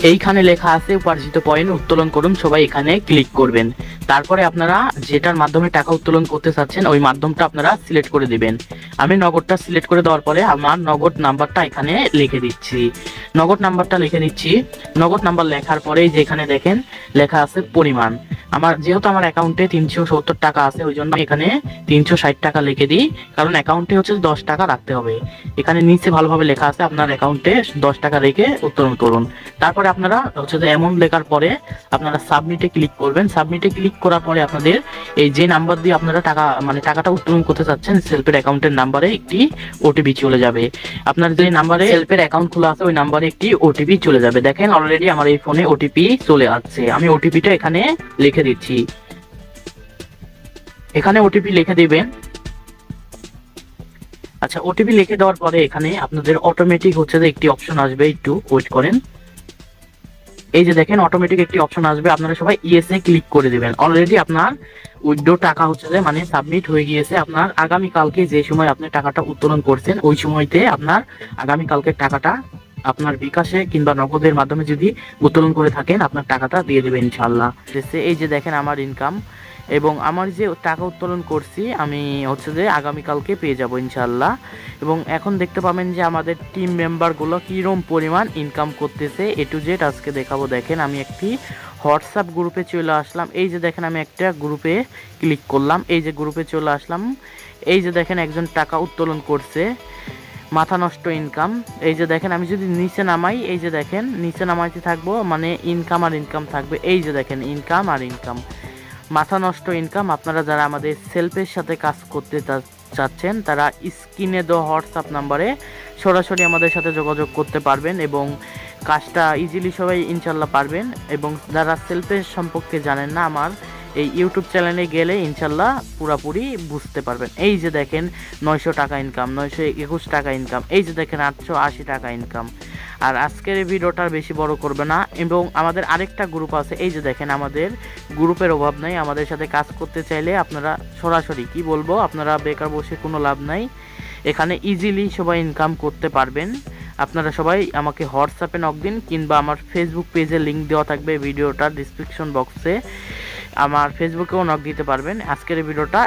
এইখানে লেখা আছে উপার্জিত পয়েন্ট উত্তোলন করুন, সবাই এখানে ক্লিক করবেন। তারপরে আপনারা যেটার মাধ্যমে টাকা উত্তোলন করতে চাচ্ছেন, ওই মাধ্যমটা আপনারা সিলেক্ট করে দিবেন। আমি নগদটা সিলেক্ট করে দেওয়ার পরে আমার নগদ নাম্বারটা এখানে লিখে দিচ্ছি। নগদ নাম্বারটা লিখে দিচ্ছি। নগদ নাম্বার লেখার পরেই যেখানে দেখেন, লেখা আছে পরিমাণ। আমার, যেহেতু আমার অ্যাকাউন্টে তিনশো সত্তর টাকা আছে, ওই জন্য এখানে তিনশো ষাট টাকা লিখে দিই। কারণ অ্যাকাউন্টে হচ্ছে দশ টাকা রাখতে হবে। এখানে নিচে ভালোভাবে লেখা আছে, আপনার অ্যাকাউন্টে দশ টাকা রেখে উত্তোলন করুন। তারপরে আপনারা হচ্ছে যে অ্যামাউন্ট লেখার পরে আপনারা সাবমিটে ক্লিক করবেন। সাবমিটে ক্লিক করার পরে আপনাদের এই যে নাম্বার দিয়ে আপনারা টাকা মানে টাকাটা উত্তোলন করতে চাচ্ছেন সেলফের অ্যাকাউন্টের নাম্বারে একটি ওটিপি চলে যাবে। আপনার যে নাম্বারে সেলফের অ্যাকাউন্ট খোলা আছে, ওই নাম্বারে একটি ওটিপি চলে যাবে। দেখেন অলরেডি আমার এই ফোনে ওটিপি চলে আসছে। আমি ওটিপিটা এখানে লিখে দিচ্ছি। এখানে ওটিপি লিখে দিবেন। আচ্ছা ওটিপি লিখে দেওয়ার পরে এখানে আপনাদের অটোমেটিক হচ্ছে যে একটি অপশন আসবে, একটু ওয়েট করেন। এই যে দেখেন অটোমেটিক একটি অপশন আসবে, আপনারা সবাই ইএস এ ক্লিক করে দিবেন। অলরেডি আপনার উইথড্র টাকা হচ্ছে যে মানে সাবমিট হয়ে গিয়েছে। আপনার আগামী কালকে যে সময় আপনি টাকাটা উত্তোলন করছেন, ওই সময়তে আপনার আগামী কালকের টাকাটা আপনার বিকাশে কিংবা নগদের মাধ্যমে যদি উত্তোলন করে থাকেন, আপনার টাকাটা দিয়ে দেবেন ইনশাল্লাহ এই যে দেখেন আমার ইনকাম এবং আমার যে টাকা উত্তোলন করছি, আমি হচ্ছে যে আগামীকালকে পেয়ে যাব ইনশাল্লাহ এবং এখন দেখতে পাবেন যে আমাদের টিম মেম্বারগুলো কীরকম পরিমাণ ইনকাম করতেছে এ টু জেড আজকে দেখাবো। দেখেন আমি একটি হোয়াটসঅ্যাপ গ্রুপে চলে আসলাম। এই যে দেখেন আমি একটা গ্রুপে ক্লিক করলাম। এই যে গ্রুপে চলে আসলাম। এই যে দেখেন একজন টাকা উত্তোলন করছে। মাথা নষ্ট ইনকাম এই যে দেখেন, আমি যদি নিচে নামাই, এই যে দেখেন, নিচে নামাইতে থাকব মানে ইনকাম আর ইনকাম থাকবে। এই যে দেখেন ইনকাম আর ইনকাম মাথা নষ্ট ইনকাম আপনারা যারা আমাদের সেলফের সাথে কাজ করতে চাচ্ছেন, তারা স্ক্রিনে দেওয়া হোয়াটসঅ্যাপ নাম্বারে সরাসরি আমাদের সাথে যোগাযোগ করতে পারবেন এবং কাজটা ইজিলি সবাই ইনশাল্লাহ পারবেন। এবং যারা সেলফের সম্পর্কে জানেন না, আমার এই ইউটিউব চ্যানেলে গেলে ইনশাল্লাহ পুরাপুরি বুঝতে পারবেন। এই যে দেখেন, নয়শো টাকা ইনকাম নয়শো একুশ টাকা ইনকাম এই যে দেখেন, আটশো আশি টাকা ইনকাম আর আজকের এই ভিডিওটা বেশি বড় করবে না, এবং আমাদের আরেকটা গ্রুপ আছে, এই যে দেখেন, আমাদের গ্রুপের অভাব নাই, আমাদের সাথে কাজ করতে চাইলে আপনারা সরাসরি, কি বলব, আপনারা বেকার বসে কোনো লাভ নাই। এখানে ইজিলি সবাই ইনকাম করতে পারবেন। আপনারা সবাই আমাকে হোয়াটসঅ্যাপে নক দিন, কিংবা আমার ফেসবুক পেজে লিংক দেওয়া থাকবে ভিডিওটার ডিসক্রিপশন বক্সে আমার ফেসবুকেও নক দিতে পারবেন। আজকের ভিডিওটা